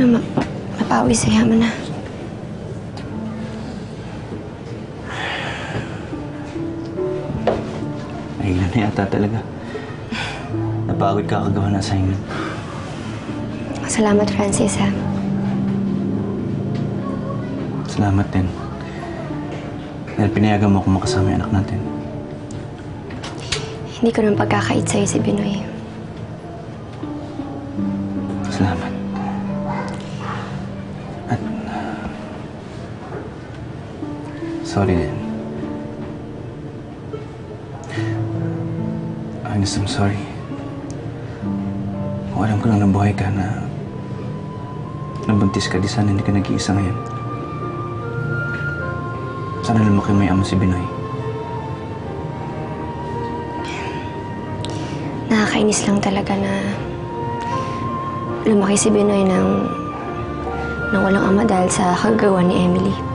na ma mapawi sa yaman na. Mahina na yata talaga. Napagod ka kagawa ng assignment. Salamat, Francis, ha. Salamat din. Dahil pinayagan mo akong makasama yung anak natin. Hindi ko naman pagkakait sa'yo si Binoy. Salamat. Sorry. Honest, I'm sorry. Kung alam ko lang nabuhay ka na... Nabuntis ka, di sana hindi ka nag-iisa ngayon. Sana lumaki may ama si Binoy. Nakakainis lang talaga na lumaki si Binoy ng, ng walang ama dahil sa kagawa ni Emily.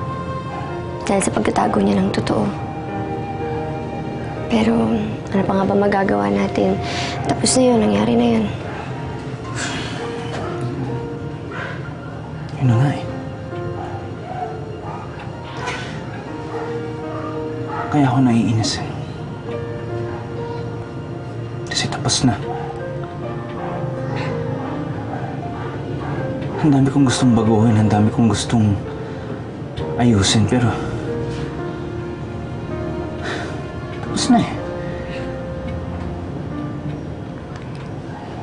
Dahil sa pagtatago niya ng totoo. Pero ano pa nga ba magagawa natin? Tapos na yun, nangyari na yun. Yun na nga eh. Kaya ako naiinis eh. Kasi tapos na. Ang dami kong gustong baguhin, ang dami kong gustong ayusin, pero... Tapos na eh.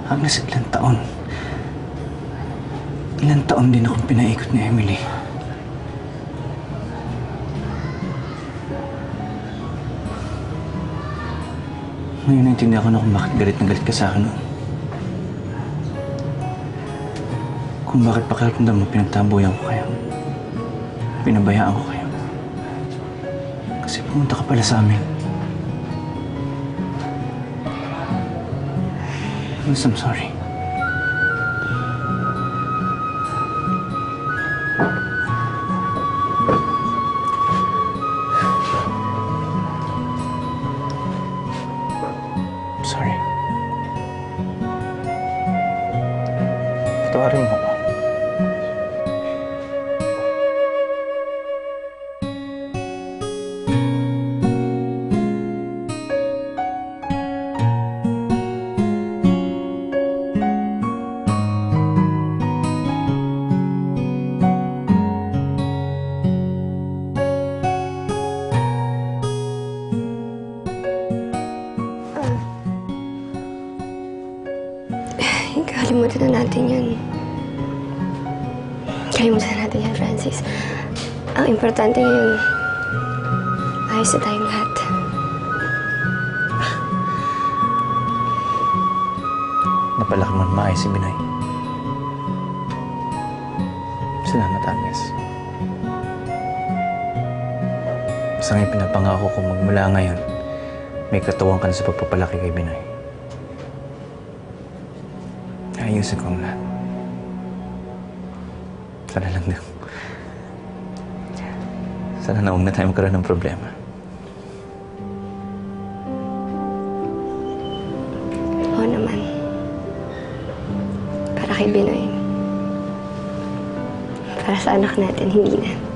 Agnes, ilang taon. Ilang taon din akong pinaikot ni Emily. Ngayon naintindihan ko na kung bakit galit na galit ka sa akin noon. Kung bakit pakiramdam mo pinagtabuyan ko kayo. Pinabayaan ko kayo. Kasi pumunta ka pala sa amin. Miss, I'm sorry. Sorry. Patawarin mo ako. Kalimutan na natin yun. Kalimutan natin yan, Francis. Ang importante ngayon, ayos na tayong lahat. Napalaki mo maayos si Binay. Salamat, Agnes. Basta ngayon pinapangako ko magmula ngayon, may katuwang ka na sa pagpapalaki kay Binay. Ayusin ko ang. Sana lang na. Sana na huwag na tayo magkaroon ng problema. Oo naman. Para kay Binoy. Para sa anak natin, hindi na.